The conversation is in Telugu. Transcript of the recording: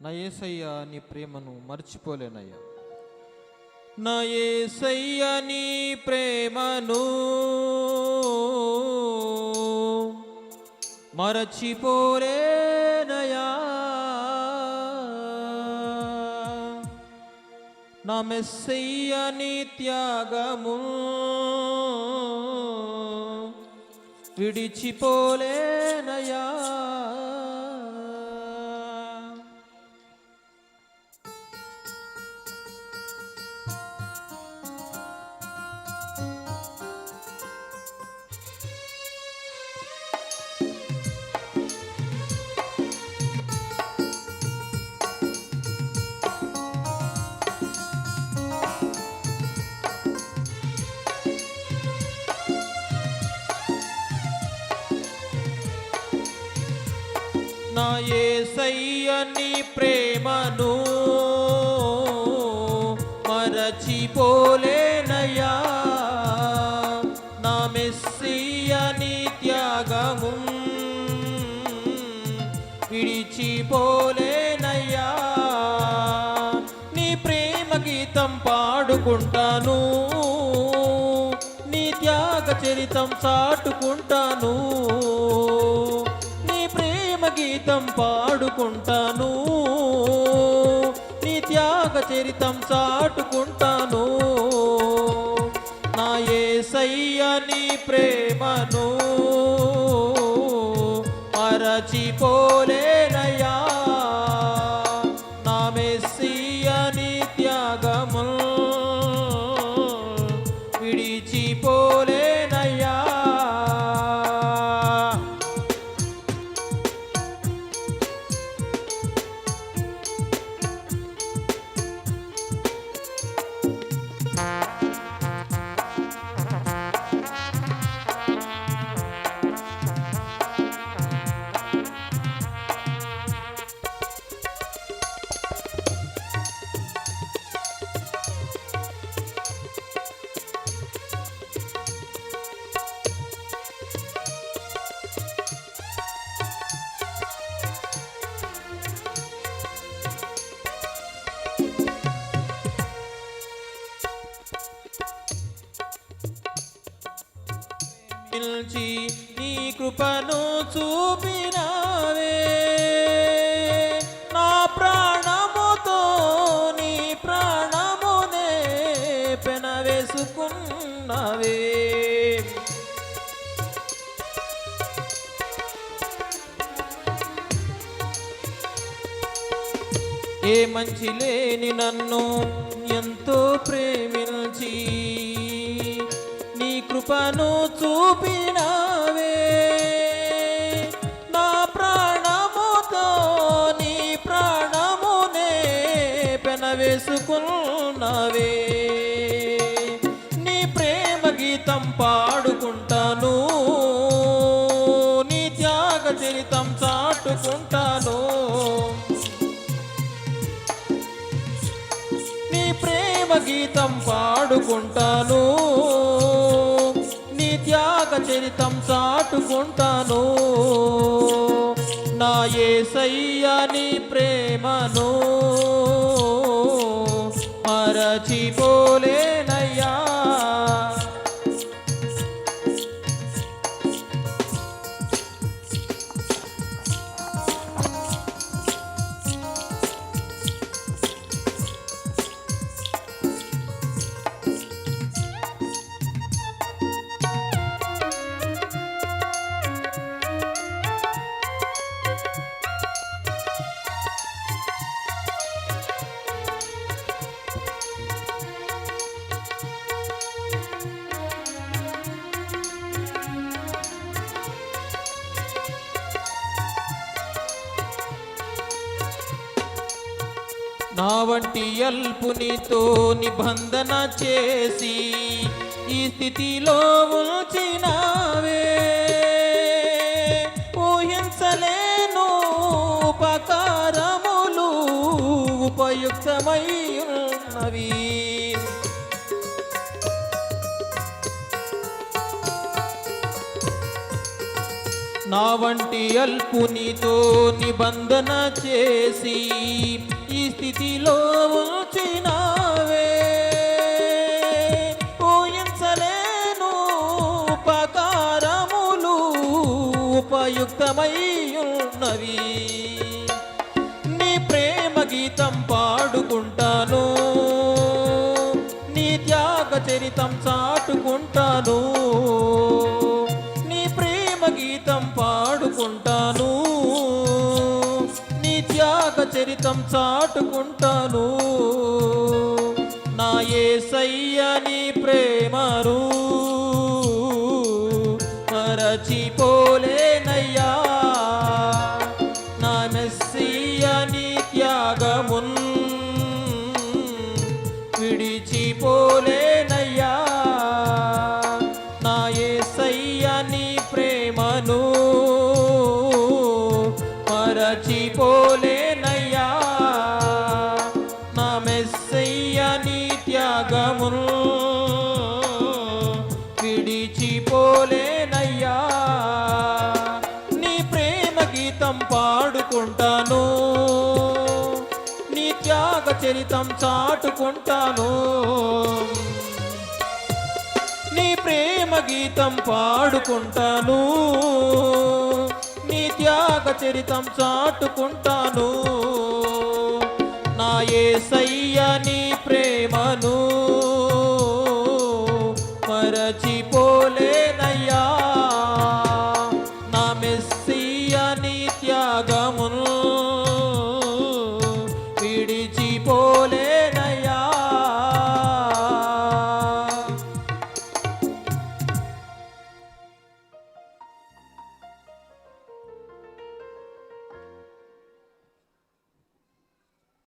నా ఏసయ్యా నీ ప్రేమను మర్చిపోలేనయ్యా. నా ఏసయ్య నీ ప్రేమను మరచిపోలేనయా నా మెస్సయ్య నీ త్యాగము విడిచిపోలేనయా నా ఏసయ్య నీ ప్రేమను మరచిపోలేనయా నా మెస్సియ నీ త్యాగము విడిచిపోలేనయ్యా. నీ ప్రేమ గీతం పాడుకుంటాను నీ త్యాగ చరితం సాటుకుంటాను గీతం పాడుకుంటాను. నీ త్యాగ చరితం చాటుకుంటాను. నా ఏసయ్య నీ ప్రేమను మరచిపోలేనయా పిలిచి నీ కృపను చూపినావే. నా ప్రాణముతో నీ ప్రాణమునే పెనవేసుకున్నవే. ఏ మంచి లేని నన్ను చూపినావే. నా ప్రాణముతో నీ ప్రాణమునే పెనవేసుకున్నవే. నీ ప్రేమ గీతం పాడుకుంటాను. నీ త్యాగ చరితం చాటుకుంటాను. నీ ప్రేమ గీతం పాడుకుంటాను. త్యాగ చరితం చాటుకుంటాను. నా ఏసయ్య నీ ప్రేమను మరచిపోలే నా వంటి అల్పునితో నిబంధన చేసి ఈ స్థితిలో ఉంచినావే. ఊహించలేను ఉపకారములు ఉపయుక్తమై ఉన్నవి నా వంటి అల్పునితో నిబంధన చేసి ఈ స్థితిలో ఉంచినావే ఊహించలేను ఉపకారములు ఉపయుక్తమై ఉన్నవి నీ ప్రేమ గీతం పాడుకుంటాను. నీ త్యాగ చరితం చాటుకుంటాను. త్యాగ చరితం చాటుకుంటాను. నా ఏసయ్య ప్రేమరు మరచిపోలే. చరితం చాటుకుంటాను. నీ ప్రేమ గీతం పాడుకుంటాను. నీ త్యాగ చరితం చాటుకుంటాను. నా ఏ ఏసయ్య నీ ప్రేమను మరచి